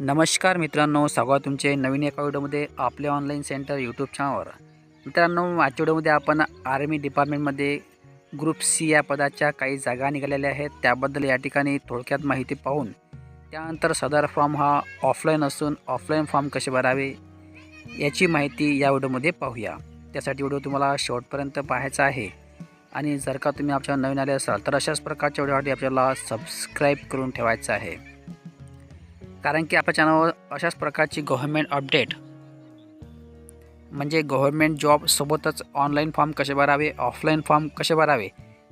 नमस्कार मित्रांनो स्वागत तुमचे नवीन एका व्हिडिओमध्ये आपले ऑनलाईन सेंटर यूट्यूब चॅनलवर मित्रांनो आजच्या व्हिडिओमध्ये आपण आर्मी डिपार्टमेंटमध्ये ग्रुप सी या पदाच्या काही जागा निघालेल्या आहेत. त्याबद्दल या ठिकाणी थोडक्यात माहिती पाहून त्यानंतर सदर फॉर्म हा ऑफलाईन असून ऑफलाईन फॉर्म कसे भरावे याची माहिती या व्हिडिओमध्ये पाहूया. त्यासाठी व्हिडिओ तुम्हाला शेवटपर्यंत पाहायचा आहे. आणि जर का तुम्ही आमच्या नवीन आले असाल तर अशाच प्रकारच्या व्हिडिओसाठी आपल्याला सबस्क्राईब करून ठेवायचं आहे. कारण की आपल्या चॅनलवर अशाच प्रकारची गव्हर्मेंट अपडेट म्हणजे गव्हर्मेंट जॉबसोबतच ऑनलाईन फॉर्म कसे भरावे ऑफलाईन फॉर्म कसे भरावे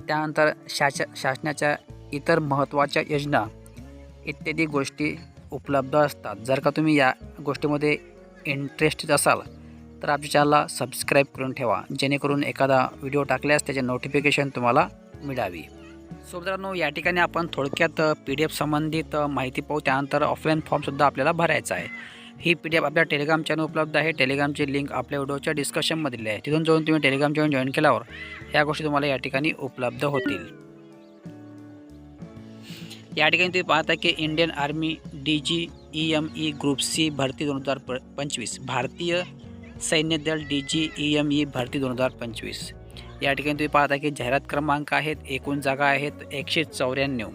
त्यानंतर शास शासनाच्या इतर महत्त्वाच्या योजना इत्यादी गोष्टी उपलब्ध असतात. जर का तुम्ही या गोष्टीमध्ये इंटरेस्टेड असाल तर आमच्या चॅनलला सबस्क्राईब करून ठेवा जेणेकरून एखादा व्हिडिओ टाकल्यास त्याचे नोटिफिकेशन तुम्हाला मिळावी. सो मित्रांनो या ठिकाणी आपण थोडक्यात पी डी एफ संबंधित माहिती पाहू. त्यानंतर ऑफलाईन फॉर्मसुद्धा आपल्याला भरायचा आहे. ही पी डी एफ आपल्या टेलिग्राम चॅनल उपलब्ध आहे. टेलिग्रामची लिंक आपल्या व्हिडिओच्या डिस्कशनमध्ये दिली आहे. तिथून जाऊन तुम्ही टेलिग्राम चॅनल जॉईन केल्यावर या गोष्टी तुम्हाला या ठिकाणी उपलब्ध होतील. या ठिकाणी तुम्ही पाहता की Indian army D G E M E group C भरती दोन हजार प पंचवीस. भारतीय सैन्य दल D G E M E भरती दोन हजार पंचवीस. या ठिकाणी तुम्ही पाहता की जाहिरात क्रमांक आहेत एकूण जागा आहेत एकशे चौऱ्याण्णव.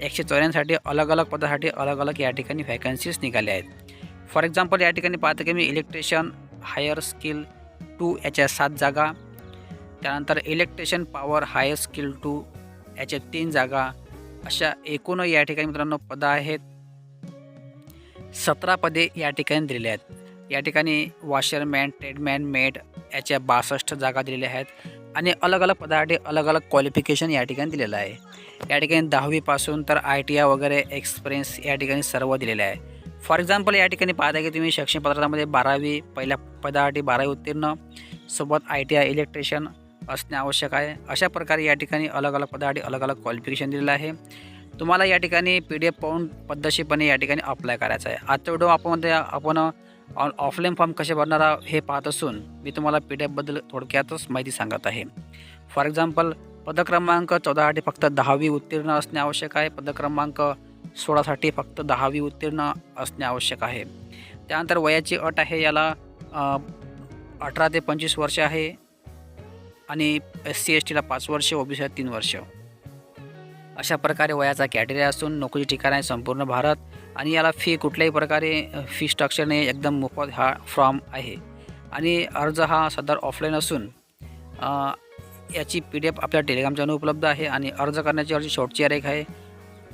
एकशे चौऱ्याण्णवसाठी अलग अलग पदासाठी अलग अलग या ठिकाणी व्हॅकन्सीज निघाल्या आहेत. फॉर एक्झाम्पल या ठिकाणी पाहता की मी इलेक्ट्रिशियन हायर स्किल टू याच्या सात जागा. त्यानंतर electrician power higher skill two याच्या तीन जागा. अशा एकूण या ठिकाणी मित्रांनो पदं आहेत. सतरा पदे या ठिकाणी दिलेली आहेत. या ठिकाणी वॉशरमॅन ट्रेडमॅन मेड याच्या बासष्ट जागा दिलेल्या आहेत. आणि अलग अलग पदासाठी अलग अलग क्वालिफिकेशन या ठिकाणी दिलेलं आहे. या ठिकाणी दहावीपासून तर आय टी आय वगैरे एक्सपिरियन्स या ठिकाणी सर्व दिलेलं आहे. फॉर एक्झाम्पल या ठिकाणी पाहता की तुम्ही शैक्षणिक पदार्थामध्ये बारावी पहिल्या पदासाठी बारावी उत्तीर्ण सोबत आय टी आय इलेक्ट्रिशियन असणे आवश्यक आहे. अशा प्रकारे या ठिकाणी अलग अलग पदासाठी अलग अलग क्वालिफिकेशन दिलेलं आहे. तुम्हाला या ठिकाणी पी डी एफ पाहून पद्धतशीरपणे या ठिकाणी अप्लाय करायचं आहे. आजचा व्हिडिओ आपण आपण ऑन ऑफलाईन फॉर्म कसे भरणार हे पाहत असून मी तुम्हाला पी डी एफबद्दल थोडक्यातच माहिती सांगत आहे. फॉर एक्झाम्पल पदक्रमांक चौदासाठी फक्त दहावी उत्तीर्ण असणे आवश्यक आहे. पदक्रमांक सोळासाठी फक्त दहावी उत्तीर्ण असणे आवश्यक आहे. त्यानंतर वयाची अट आहे याला अठरा ते पंचवीस वर्ष आहे आणि एस सी एस टीला पाच वर्ष ओ बी सीला तीन वर्ष. अशा प्रकारे वयाचा कॅटेरिया असून नोकरी ठिकाण आहे संपूर्ण भारत. आणि याला फी कुठल्याही प्रकारे फी स्ट्रक्चरने एकदम मोफत हा फॉर्म आहे. आणि अर्ज हा सदर ऑफलाईन असून याची पी डी एफ आपल्या टेलिग्राम चॅनल उपलब्ध आहे आणि अर्ज करण्याची अर्ज शेवटची तारीख आहे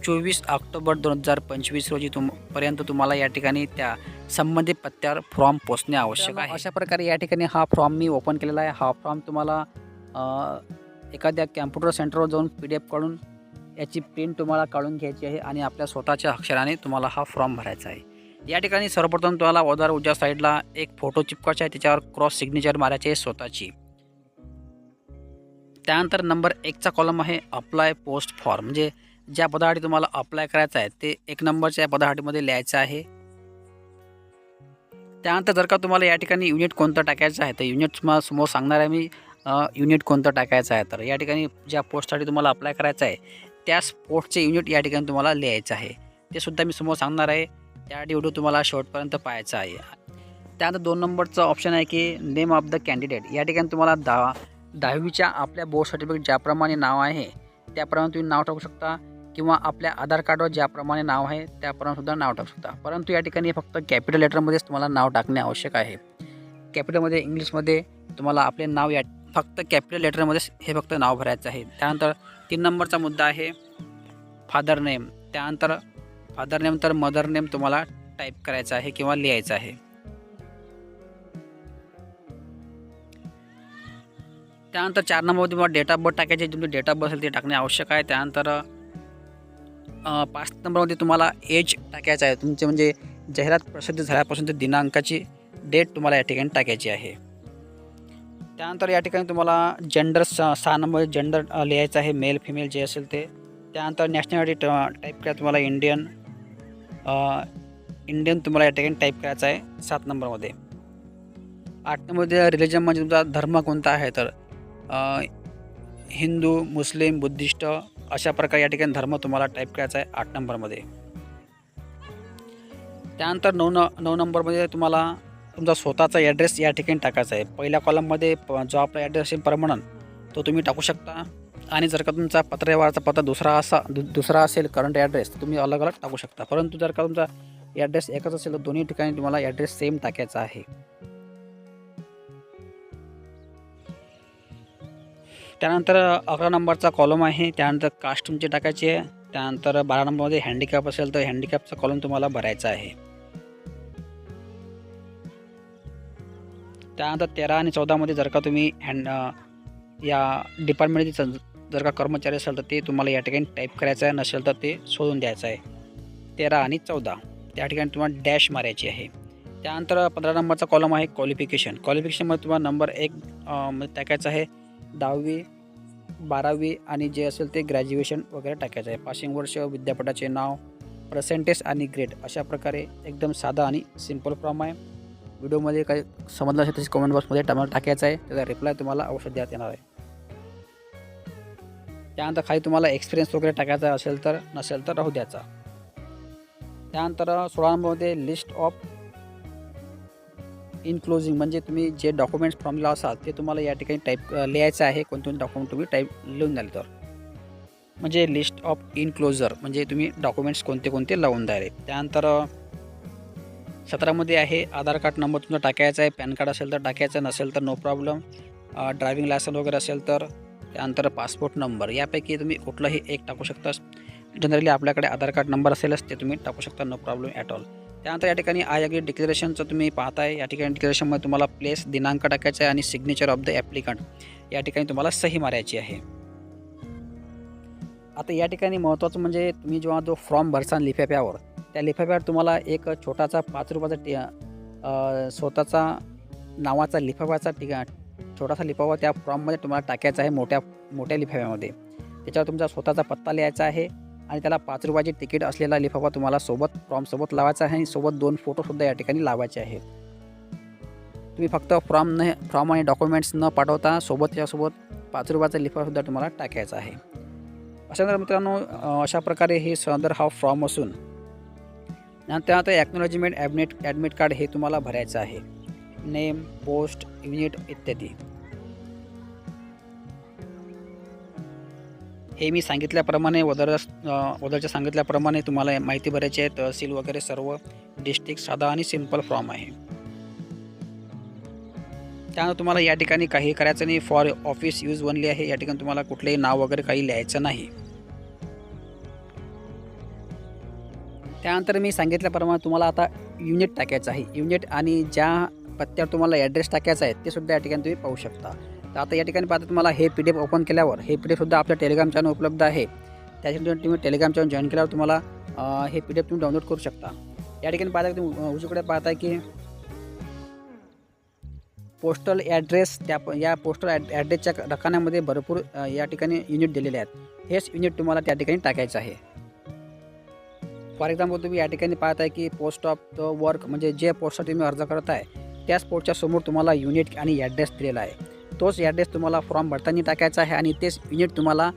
चोवीस ऑक्टोबर दोन हजार पंचवीस रोजी तुम पर्यंत तुम्हाला या ठिकाणी त्या संबंधित पत्त्यावर फॉर्म पोचणे आवश्यक आहे. अशा प्रकारे या ठिकाणी हा फॉर्म मी ओपन केलेला आहे. हा फॉर्म तुम्हाला एखाद्या कॅम्प्युटर सेंटरवर जाऊन पी डी एफ काढून याची प्रिंट तुम्हाला काढून घ्यायची आहे आणि आपल्या स्वतःच्या अक्षराने तुम्हाला हा फॉर्म भरायचा आहे. या ठिकाणी सर्वप्रथम तुम्हाला वदार उजव्या साईडला एक फोटो चिपकायचा आहे. त्याच्यावर क्रॉस सिग्नेचर मारायची आहे स्वतःची. त्यानंतर नंबर एकचा कॉलम आहे अप्लाय पोस्ट फॉर्म म्हणजे ज्या पदासाठी तुम्हाला अप्लाय करायचं आहे ते एक नंबरच्या या पदासाठीमध्ये लिहायचं आहे. त्यानंतर जर का तुम्हाला या ठिकाणी युनिट कोणतं टाकायचं आहे तर युनिट तुम्हाला समोर सांगणार आहे मी युनिट कोणतं टाकायचं आहे. तर या ठिकाणी ज्या पोस्टसाठी तुम्हाला अप्लाय करायचं आहे त्या स्पोर्टचे युनिट या ठिकाणी तुम्हाला लिहायचं आहे. ते सुद्धा मी समोर सांगणार आहे. त्यासाठी व्हिडिओ तुम्हाला शेवटपर्यंत पाहायचा आहे. त्यानंतर दोन नंबरचं ऑप्शन आहे की नेम ऑफ द कॅन्डिडेट या ठिकाणी तुम्हाला दहा दहावीच्या आपल्या बोर्ड सर्टिफिकेट ज्याप्रमाणे नाव आहे त्याप्रमाणे तुम्ही नाव टाकू शकता. किंवा आपल्या आधार कार्डवर ज्याप्रमाणे नाव आहे त्याप्रमाणे सुद्धा नाव टाकू शकता. परंतु या ठिकाणी फक्त कॅपिटल लेटरमध्येच तुम्हाला नाव टाकणे आवश्यक आहे. कॅपिटलमध्ये इंग्लिशमध्ये तुम्हाला आपले नाव या फक्त कॅपिटल लेटरमध्येच हे फक्त नाव भरायचं आहे. त्यानंतर तीन नंबरचा मुद्दा आहे फादर नेम त्यानंतर फादर नेम तर मदर नेम तुम्हाला टाईप करायचा आहे किंवा लिहायचं आहे. त्यानंतर चार नंबरमध्ये तुम्हाला डेट ऑफ बर्थ टाकायची तुमची डेट ऑफ बर्थ असेल ते टाकणे आवश्यक आहे. त्यानंतर पाच नंबरमध्ये तुम्हाला एज टाकायचं आहे. तुमचे म्हणजे जाहिरात प्रसिद्ध झाल्यापासून ते दिनांकाची डेट तुम्हाला या ठिकाणी टाकायची आहे. त्यानंतर या ठिकाणी तुम्हाला जेंडर स सहा नंबर जेंडर लिहायचं आहे मेल फिमेल जे असेल ते. त्यानंतर नॅशनॅलिटी टाईप करा तुम्हाला इंडियन इंडियन तुम्हाला या ठिकाणी टाईप करायचं आहे सात नंबरमध्ये. आठ नंबरमध्ये रिलिजन म्हणजे तुमचा धर्म कोणता आहे तर हिंदू मुस्लिम बुद्धिस्ट अशा प्रकारे या ठिकाणी धर्म तुम्हाला टाईप करायचा आहे आठ नंबरमध्ये. त्यानंतर नऊ न नऊ नंबरमध्ये तुम्हाला तुमचा स्वतःचा ॲड्रेस या ठिकाणी टाकायचा आहे. पहिल्या कॉलममध्ये प जो आपला ॲड्रेस असेल परमनंट तो तुम्ही टाकू शकता. आणि जर का तुमचा पत्रव्यवहाराचा पत्ता दुसरा असा दु दुसरा असेल करंट ॲड्रेस तर तुम्ही अलग अलग टाकू शकता. परंतु जर का तुमचा ॲड्रेस एकच असेल तर दोन्ही ठिकाणी तुम्हाला ॲड्रेस सेम टाकायचा आहे. त्यानंतर अकरा नंबरचा कॉलम आहे. त्यानंतर कास्ट तुमची टाकायची आहे. त्यानंतर बारा नंबरमध्ये हँडिकॅप असेल तर हँडिकॅपचा कॉलम तुम्हाला भरायचा आहे. त्यानंतर तेरा आणि चौदामध्ये जर का तुम्ही हँड या डिपार्टमेंटचे जर का कर्मचारी असेल तर ते तुम्हाला या ठिकाणी टाईप करायचं आहे. नसेल तर ते सोडून द्यायचं आहे. तेरा आणि चौदा त्या ठिकाणी तुम्हाला डॅश मारायची आहे. त्यानंतर पंधरा नंबरचा कॉलम आहे क्वालिफिकेशन क्वालिफिकेशनमध्ये तुम्हाला नंबर एक मध्ये टाकायचा आहे. दहावी बारावी आणि जे असेल ते ग्रॅज्युएशन वगैरे टाकायचं आहे. पासिंग वर्ष विद्यापीठाचे नाव पर्सेंटेज आणि ग्रेड अशा प्रकारे एकदम साधा आणि सिंपल फॉर्म आहे. व्हिडिओमध्ये काही समजलं असेल तसे कमेंट बॉक्समध्ये टमाटर टाकायचं आहे. त्याचा रिप्लाय तुम्हाला अवश्य देण्यात येणार आहे. त्यानंतर खाली तुम्हाला एक्सपिरियन्स वगैरे टाकायचा असेल तर नसेल तर राहू द्यायचा. त्यानंतर सोळा नंबरमध्ये लिस्ट ऑफ इनक्लोजिंग म्हणजे तुम्ही जे डॉक्युमेंट्स फॉर्मला असाल ते तुम्हाला या ठिकाणी टाईप लिहायचं आहे. कोणते डॉक्युमेंट तुम्ही टाईप लिहून द्याल तर. म्हणजे लिस्ट ऑफ इनक्लोजर म्हणजे तुम्ही डॉक्युमेंट्स कोणते कोणते लावून द्याले त्यानंतर सतरामध्ये आहे. आधार कार्ड नंबर तुमचा टाकायचा आहे. पॅन कार्ड असेल तर टाकायचं नसेल तर नो प्रॉब्लेम ड्रायविंग लायसन वगैरे असेल तर त्यानंतर पासपोर्ट नंबर यापैकी तुम्ही कुठलंही एक टाकू शकता. जनरली आपल्याकडे आधार कार्ड नंबर असेलच ते तुम्ही टाकू शकता नो प्रॉब्लेम ॲट ऑल त्यानंतर या ठिकाणी आय अग्री डिक्लेरेशनचं तुम्ही पाहताय. या ठिकाणी डिक्लेरेशनमध्ये तुम्हाला प्लेस दिनांक टाकायचा आहे आणि सिग्नेचर ऑफ द ॲप्लिकंट या ठिकाणी तुम्हाला सही मारायची आहे. आता या ठिकाणी महत्त्वाचं म्हणजे तुम्ही जेव्हा जो फॉर्म भरसान लिफाफ्यावर त्या लिफाफ्यावर तुम्हाला एक छोटासा पाच रुपयाचा टी स्वतःचा नावाचा लिफाफ्याचा टी छोटासा लिफाफा त्या फॉर्ममध्ये तुम्हाला टाकायचा आहे मोठ्या मोठ्या लिफाफ्यामध्ये. त्याच्यावर तुमचा स्वतःचा पत्ता लिहायचा आहे आणि त्याला पाच रुपयाची तिकीट असलेला लिफाफा तुम्हाला सोबत फॉर्मसोबत लावायचा आहे आणि सोबत दोन फोटोसुद्धा या ठिकाणी लावायचे आहेत तुम्ही फक्त फॉर्म न फॉर्म आणि डॉक्युमेंट्स न पाठवता सोबत त्यासोबत पाच रुपयाचा लिफाफासुद्धा तुम्हाला टाकायचा आहे. अशा तर मित्रांनो अशा प्रकारे हे सदर हा फॉर्म असून नंतर आता ॲक्नॉलॉजीमेंट ॲडमिट ॲडमिट कार्ड हे तुम्हाला भरायचं आहे. नेम पोस्ट युनिट इत्यादी. हे मी सांगितल्याप्रमाणे वदर वदरच्या सांगितल्याप्रमाणे तुम्हाला माहिती भरायची आहे. तहसील वगैरे सर्व डिस्ट्रिक्ट साधा आणि सिंपल फॉर्म आहे. त्यानंतर तुम्हाला या ठिकाणी काही करायचं नाही. फॉर ऑफिस यूज बनली आहे. या ठिकाणी तुम्हाला कुठलेही नाव वगैरे काही लिहायचं नाही. त्यानंतर मी सांगितल्याप्रमाणे तुम्हाला आता युनिट टाकायचं आहे. युनिट आणि ज्या पत्त्यावर तुम्हाला ॲड्रेस टाकायचा आहे ते सुद्धा या ठिकाणी तुम्ही पाहू शकता. तर आता या ठिकाणी पाहता तुम्हाला हे पी डी एफ ओपन केल्यावर हे पी डी एफसुद्धा आपल्या टेलिग्राम चॅनल उपलब्ध आहे. त्याच्यानंतर तुम्ही टेलिग्राम चॅनल जॉईन केल्यावर तुम्हाला हे पी डी एफ तुम्ही डाउनलोड करू शकता. या ठिकाणी पाहता तुम्ही उजूकडे पाहताय की पोस्टल ॲड्रेस त्या प- या पोस्टल ॲड ॲड्रेसच्या रकान्यामध्ये भरपूर या ठिकाणी युनिट दिलेले आहेत. हेच युनिट तुम्हाला त्या ठिकाणी टाकायचं आहे. फॉर एक्झाम्पल तुम्ही या ठिकाणी पाहताय की पोस्ट ऑफ द वर्क म्हणजे जे पोस्टसाठी तुम्ही अर्ज करत आहे त्याच पोस्टच्या समोर तुम्हाला युनिट आणि ॲड्रेस दिलेला आहे. तोच ॲड्रेस तुम्हाला फॉर्म भरताना टाकायचा आहे आणि तेच युनिट तुम्हाला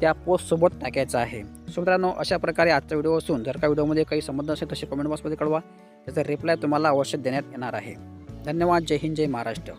त्या पोस्टसोबत टाकायचं आहे. सो मित्रांनो अशा प्रकारे आजचा व्हिडिओ असून जर का व्हिडिओमध्ये काही संबंध असेल तसे कमेंट बॉक्समध्ये कळवा त्याचा रिप्लाय तुम्हाला अवश्य देण्यात येणार आहे. धन्यवाद. जय हिंद जय महाराष्ट्र.